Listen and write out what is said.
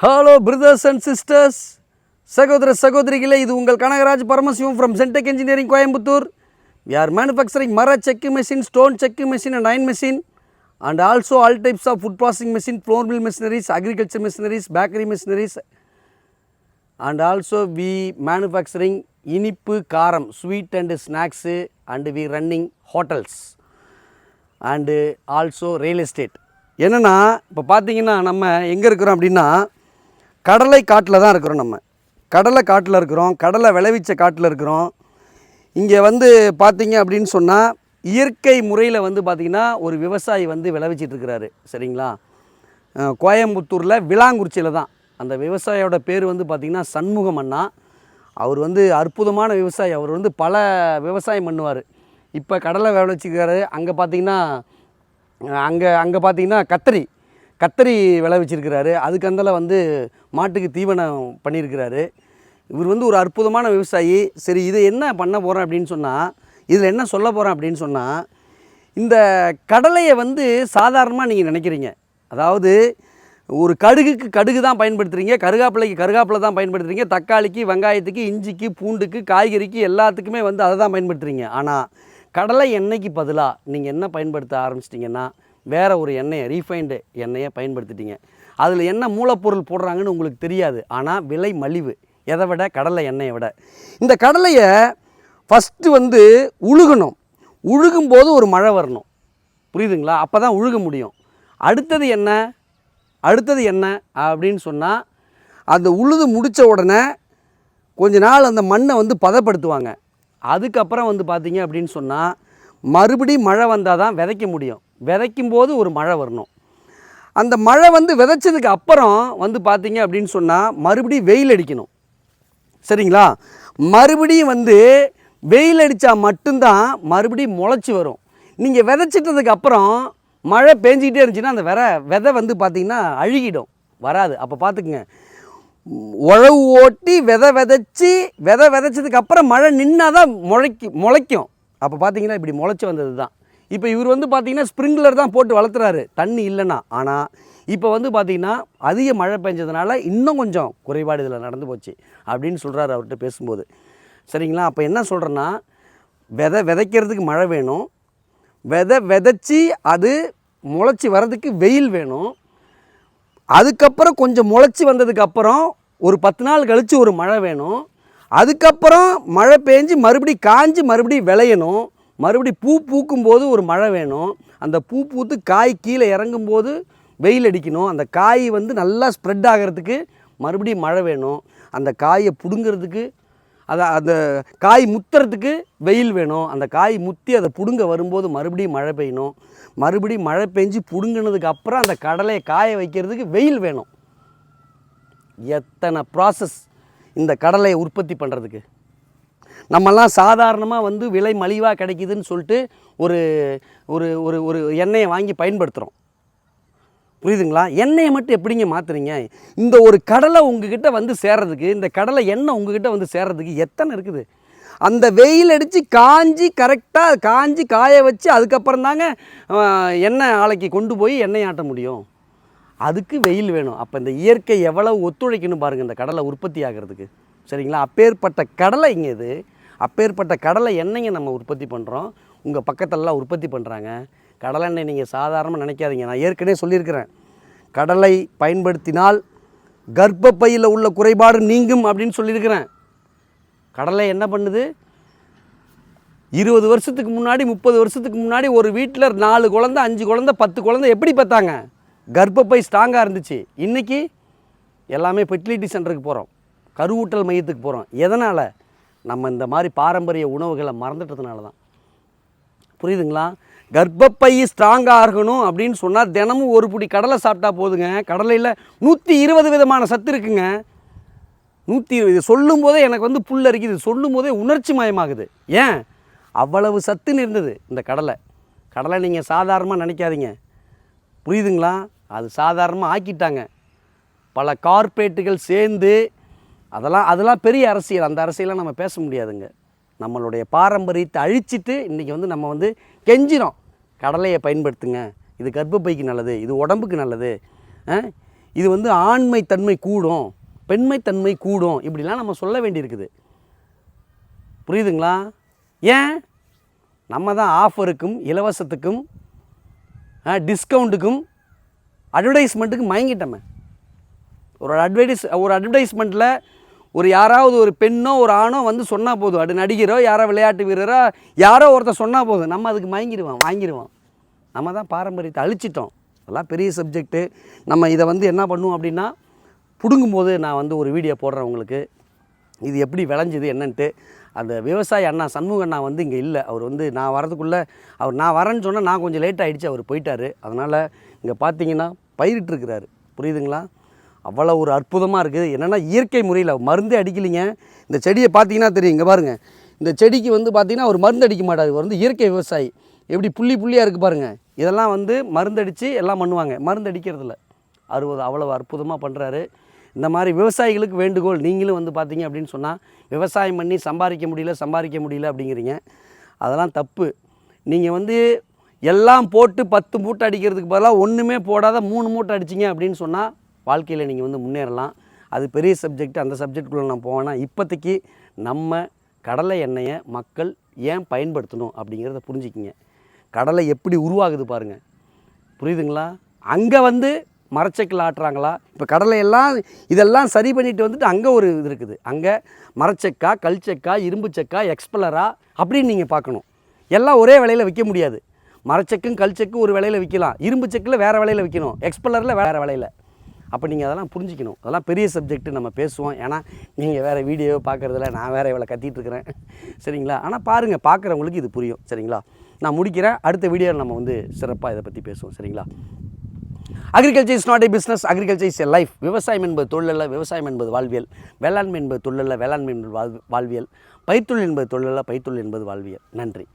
Hello brothers and sisters சகோதர சகோதரிகளே இது உங்கள் Kanagaraj Paramasivam from Centech engineering Coimbatore. We are manufacturing மர செக்கு machine stone cheque machine and iron machine and also all types of food processing machine flour mill machineries agriculture machineries bakery machineries and also we manufacturing இனிப்பு காரம் sweet and snacks and we running hotels and also real estate என்னென்னா இப்போ பார்த்தீங்கன்னா நம்ம எங்கே இருக்கிறோம் அப்படின்னா கடலை காட்டில் தான் இருக்கிறோம் நம்ம. கடலை காட்டில் இருக்கிறோம் கடலை விளைவிச்ச காட்டில் இருக்கிறோம். இங்கே வந்து பார்த்தீங்க அப்படின்னு சொன்னால் இயற்கை முறையில் வந்து பார்த்திங்கன்னா ஒரு விவசாயி வந்து விளைவிச்சிட்ருக்கிறாரு சரிங்களா? கோயம்புத்தூரில் விளாங்குறிச்சியில் தான். அந்த விவசாயியோட பேர் வந்து பார்த்திங்கன்னா சண்முகம் அண்ணா. அவர் வந்து அற்புதமான விவசாயி. அவர் வந்து பல விவசாயம் பண்ணுவார். இப்போ கடலை விளைவிச்சிருக்காரு. அங்கே பார்த்தீங்கன்னா அங்கே அங்கே பார்த்தீங்கன்னா கத்திரி. கத்தரி விளைவிச்சிருக்கிறாரு. அதுக்கு அந்தால வந்து மாட்டுக்கு தீவனம் பண்ணியிருக்கிறாரு இவர் வந்து ஒரு அற்புதமான விவசாயி. சரி இது என்ன பண்ண போகிறேன் அப்படின்னு சொன்னால் இதில் என்ன சொல்ல போகிறேன் அப்படின்னு சொன்னால் இந்த கடலையை வந்து சாதாரணமாக நீங்கள் நினைக்கிறீங்க. அதாவது ஒரு கடுகுக்கு கடுகு தான் பயன்படுத்துகிறீங்க கருகாப்பிலைக்கு கருகாப்பிலை தான் பயன்படுத்துகிறீங்க தக்காளிக்கு வெங்காயத்துக்கு இஞ்சிக்கு பூண்டுக்கு காய்கறிக்கு எல்லாத்துக்குமே வந்து அதை தான் பயன்படுத்துகிறீங்க ஆனால் கடலை எண்ணெய்க்கு பதிலாக நீங்கள் என்ன பயன்படுத்த ஆரம்பிச்சிட்டிங்கன்னா வேறு ஒரு எண்ணெயை ரீஃபைண்டு எண்ணெயை பயன்படுத்திட்டீங்க. அதில் என்ன மூலப்பொருள் போடுறாங்கன்னு உங்களுக்கு தெரியாது. ஆனால் விலை மலிவு. எதை விட? கடலை எண்ணெயை விட. இந்த கடலையை ஃபஸ்ட்டு வந்து உழுகணும். உழுகும்போது ஒரு மழை வரணும். புரியுதுங்களா? அப்போ தான் உழுக முடியும். அடுத்தது என்ன? அடுத்தது என்ன? அப்படின்னு சொன்னால் அந்த உழுது முடித்த உடனே கொஞ்ச நாள் அந்த மண்ணை வந்து பதப்படுத்துவாங்க. அதுக்கப்புறம் வந்து பார்த்தீங்க அப்படின்னு சொன்னால் மறுபடி மழை வந்தால் தான் விதைக்க முடியும். விதைக்கும் போது ஒரு மழை வரணும். அந்த மழை வந்து விதைச்சதுக்கு அப்புறம் வந்து பார்த்தீங்க அப்படின்னு சொன்னால் மறுபடியும் வெயில் அடிக்கணும். சரிங்களா? மறுபடியும் வந்து வெயில் அடித்தா மட்டும்தான் மறுபடியும் முளைச்சி வரும். நீங்கள் விதைச்சிட்டதுக்கு அப்புறம் மழை பேஞ்சிக்கிட்டே இருந்துச்சுன்னா அந்த வெதை விதை வந்து பார்த்திங்கன்னா அழுகிடும். வராது. அப்போ பார்த்துக்குங்க. உழவு ஓட்டி விதை விதைச்சி விதை விதைச்சதுக்கு அப்புறம் மழை நின்னா தான் முளைக்கு முளைக்கும். அப்போ பார்த்தீங்கன்னா இப்படி முளைச்சி வந்தது தான் இப்போ இவர் வந்து பார்த்தீங்கன்னா ஸ்ப்ரிங்க்லர் தான் போட்டு வளர்த்துறாரு. தண்ணி இல்லைன்னா. ஆனால் இப்போ வந்து பார்த்தீங்கன்னா அதிக மழை பெஞ்சதுனால இன்னும் கொஞ்சம் குறைபாடு இதில் நடந்து போச்சு அப்படின்னு சொல்கிறாரு அவர்கிட்ட பேசும்போது. சரிங்களா? அப்போ என்ன சொல்கிறேன்னா விதை விதைக்கிறதுக்கு மழை வேணும். விதை விதைச்சி அது முளைச்சி வர்றதுக்கு வெயில் வேணும். அதுக்கப்புறம் கொஞ்சம் முளைச்சி வந்ததுக்கப்புறம் ஒரு பத்து நாள் கழித்து ஒரு மழை வேணும். அதுக்கப்புறம் மழை பெஞ்சு மறுபடி காஞ்சு மறுபடியும் விளையணும். மறுபடி பூ பூக்கும்போது ஒரு மழை வேணும். அந்த பூ பூத்து காய் கீழே இறங்கும்போது வெயில் அடிக்கணும். அந்த காய் வந்து நல்லா ஸ்ப்ரெட் ஆகிறதுக்கு மறுபடியும் மழை வேணும். அந்த காயை பிடுங்கிறதுக்கு அதை அந்த காய் முத்துறதுக்கு வெயில் வேணும். அந்த காய் முத்தி அதை பிடுங்க வரும்போது மறுபடியும் மழை பெய்யணும். மறுபடியும் மழை பெஞ்சு பிடுங்கினதுக்கு அப்புறம் அந்த கடலையை காய வைக்கிறதுக்கு வெயில் வேணும். எத்தனை ப்ராசஸ் இந்த கடலையை உற்பத்தி பண்ணுறதுக்கு நம்மெல்லாம் சாதாரணமாக வந்து விலை மலிவாக கிடைக்குதுன்னு சொல்லிட்டு ஒரு ஒரு ஒரு ஒரு எண்ணெயை வாங்கி பயன்படுத்துகிறோம் புரியுதுங்களா? எண்ணெயை மட்டும் எப்படிங்க மாற்றுறீங்க இந்த ஒரு கடலை உங்ககிட்ட வந்து சேர்றதுக்கு இந்த கடலை எண்ணெய் உங்ககிட்ட வந்து சேர்றதுக்கு எத்தனை இருக்குது? அந்த வெயில் அடித்து காஞ்சி கரெக்டாக காஞ்சி காய வச்சு அதுக்கப்புறம் தாங்க எண்ணெய் ஆலைக்கு கொண்டு போய் எண்ணெய் ஆட்ட முடியும். அதுக்கு வெயில் வேணும். அப்போ இந்த இயற்கை எவ்வளோ ஒத்துழைக்கணும் பாருங்கள் இந்த கடலை உற்பத்தி ஆகிறதுக்கு. சரிங்களா? அப்பேற்பட்ட கடலை இங்கே இது. அப்பேற்பட்ட கடலை எண்ணெயை நம்ம உற்பத்தி பண்ணுறோம் உங்கள் பக்கத்தெல்லாம் உற்பத்தி பண்ணுறாங்க கடலை எண்ணெய் நீங்கள் சாதாரணமாக நினைக்காதீங்க. நான் ஏற்கனவே சொல்லியிருக்கிறேன். கடலை பயன்படுத்தினால் கர்ப்பப்பையில் உள்ள குறைபாடு நீங்கும் அப்படின்னு சொல்லியிருக்கிறேன். கடலை என்ன பண்ணுது? இருபது வருஷத்துக்கு முன்னாடி முப்பது வருஷத்துக்கு முன்னாடி ஒரு வீட்டில் நாலு குழந்தை அஞ்சு குழந்தை பத்து குழந்தை எப்படி பார்த்தாங்க கர்ப்பப்பை ஸ்ட்ராங்காக இருந்துச்சு. இன்றைக்கி எல்லாமே ஃபெர்டிலிட்டி சென்டருக்கு போகிறோம் கருவூட்டல் மையத்துக்கு போகிறோம் எதனால்? நம்ம இந்த மாதிரி பாரம்பரிய உணவுகளை மறந்துட்டதுனால தான் புரியுதுங்களா? கர்ப்பப்பை ஸ்ட்ராங்காக இருக்கணும் அப்படின்னு சொன்னால் தினமும் ஒரு பிடி கடலை சாப்பிட்டா போதுங்க. கடலையில் நூற்றி இருபது விதமான சத்து இருக்குங்க. நூற்றி இருபது. சொல்லும் போதே எனக்கு வந்து புல் அரிக்குது. சொல்லும் போதே உணர்ச்சி மயமாகுது. ஏன்? அவ்வளவு சத்துன்னு இருந்தது இந்த கடலை. கடலை நீங்கள் சாதாரணமாக நினைக்காதீங்க. புரியுதுங்களா? அது சாதாரணமாக ஆக்கிட்டாங்க. பல கார்ப்பரேட்டுகள் சேர்ந்து அதெல்லாம் அதெல்லாம் பெரிய அரசியல். அந்த அரசியலாம் நம்ம பேச முடியாதுங்க. நம்மளுடைய பாரம்பரியத்தை அழிச்சிட்டு இன்றைக்கி வந்து நம்ம வந்து கெஞ்சிரோம் கடலையை பயன்படுத்துங்க. இது கர்ப்பப்பைக்கு நல்லது. இது உடம்புக்கு நல்லது. ஆ? இது வந்து ஆண்மை தன்மை கூடும். பெண்மை தன்மை கூடும். இப்படிலாம் நம்ம சொல்ல வேண்டியிருக்குது. புரியுதுங்களா? ஏன்? நம்ம தான் ஆஃபருக்கும் இலவசத்துக்கும் டிஸ்கவுண்ட்டுக்கும் அட்வர்டைஸ்மெண்ட்டுக்கு மயங்கிட்டோமே. ஒரு அட்வர்டைஸ் ஒரு அட்வர்டைஸ்மெண்ட்டில் ஒரு யாராவது ஒரு பெண்ணோ ஒரு ஆணோ வந்து சொன்னால் போதும். அது நடிகரோ யாரோ விளையாட்டு வீரரோ யாரோ ஒருத்தர் சொன்னால் போதும். நம்ம அதுக்கு மயங்கிடுவோம் வாங்கிடுவோம். நம்ம தான் பாரம்பரியத்தை அழிச்சிட்டோம். அதெல்லாம் பெரிய சப்ஜெக்ட்டு நம்ம இதை வந்து என்ன பண்ணுவோம் அப்படின்னா பிடுங்கும்போது நான் வந்து ஒரு வீடியோ போடுறேன் உங்களுக்கு. இது எப்படி விளைஞ்சிது என்னன்ட்டு. அந்த விவசாயி அண்ணா சண்முக அண்ணா வந்து இங்கே இல்லை. அவர் வந்து நான் வரதுக்குள்ளே அவர் நான் வரேன்னு சொன்னால் நான் கொஞ்சம் லேட் ஆகிடுச்சு அவர் போயிட்டார். அதனால் இங்கே பார்த்தீங்கன்னா பயிரிட்டுருக்கிறாரு புரியுதுங்களா? அவ்வளோ ஒரு அற்புதமாக இருக்குது. என்னென்னா இயற்கை முறையில் மருந்தே அடிக்கலைங்க. இந்த செடியை பார்த்தீங்கன்னா தெரியும் இங்கே பாருங்கள் இந்த செடிக்கு வந்து பார்த்தீங்கன்னா அவர் மருந்து அடிக்க மாட்டார். இவர் வந்து இயற்கை விவசாயி. எப்படி புள்ளி புள்ளியாக இருக்குது பாருங்கள் இதெல்லாம் வந்து மருந்தடித்து எல்லாம் பண்ணுவாங்க. மருந்து அடிக்கிறதில்ல. அறுபது அவ்வளோ அற்புதமாக பண்ணுறாரு இந்த மாதிரி விவசாயிகளுக்கு வேண்டுகோள் நீங்களும் வந்து பார்த்தீங்க அப்படின்னு சொன்னால் விவசாயம் பண்ணி சம்பாதிக்க முடியல சம்பாதிக்க முடியல அப்படிங்கிறீங்க. அதெல்லாம் தப்பு. நீங்கள் வந்து எல்லாம் போட்டு பத்து மூட்டை அடிக்கிறதுக்கு பதிலாக ஒன்றுமே போடாத மூணு மூட்டை அடிச்சிங்க அப்படின்னு சொன்னால் வாழ்க்கையில் நீங்கள் வந்து முன்னேறலாம். அது பெரிய சப்ஜெக்ட் அந்த சப்ஜெக்டுக்குள்ளே நான் போவேன்னா இப்போதைக்கு நம்ம கடலை எண்ணெயை மக்கள் ஏன் பயன்படுத்தணும் அப்படிங்கிறத புரிஞ்சுக்கிங்க. கடலை எப்படி உருவாகுது பாருங்கள் புரியுதுங்களா? அங்கே வந்து மரச்செக்கில் ஆட்டுறாங்களா? இப்போ கடலை எல்லாம் இதெல்லாம் சரி பண்ணிட்டு வந்துட்டு அங்கே ஒரு இது இருக்குது. அங்கே மரச்செக்கா கல் செக்கா இரும்பு செக்கா எக்ஸ்பலரா அப்படின்னு நீங்கள் பார்க்கணும். எல்லாம் ஒரே விலையில் விற்க முடியாது. மரச்செக்கும் கல் செக்கும் ஒரு விலையில் விற்கலாம். இரும்பு செக்கில் வேறு விலையில் விற்கணும். எக்ஸ்பலரில் வேறு விலையில். அப்போ நீங்கள் அதெல்லாம் புரிஞ்சிக்கணும். அதெல்லாம் பெரிய சப்ஜெக்ட் நம்ம பேசுவோம். ஏன்னா நீங்கள் வேறு வீடியோ பார்க்குறதுல நான் வேறு இவ்வளோ கத்திட்டு இருக்கிறேன். சரிங்களா? ஆனால் பாருங்கள் பார்க்குறவங்களுக்கு இது புரியும். சரிங்களா? நான் முடிக்கிறேன். அடுத்த வீடியோவில் நம்ம வந்து சிறப்பாக இதை பற்றி பேசுவோம். சரிங்களா? Agriculture is not a business agriculture is a life விவசாயம் என்பது தொழிலல்ல விவசாயம் என்பது வாழ்வியல். வேளாண்மை என்பது தொழிலல்ல வேளாண்மை என்பது வாழ் வாழ்வியல். பயிர்த்தொழில் என்பது தொழிலல்ல பயிர்த்தொழில் என்பது வாழ்வியல். நன்றி.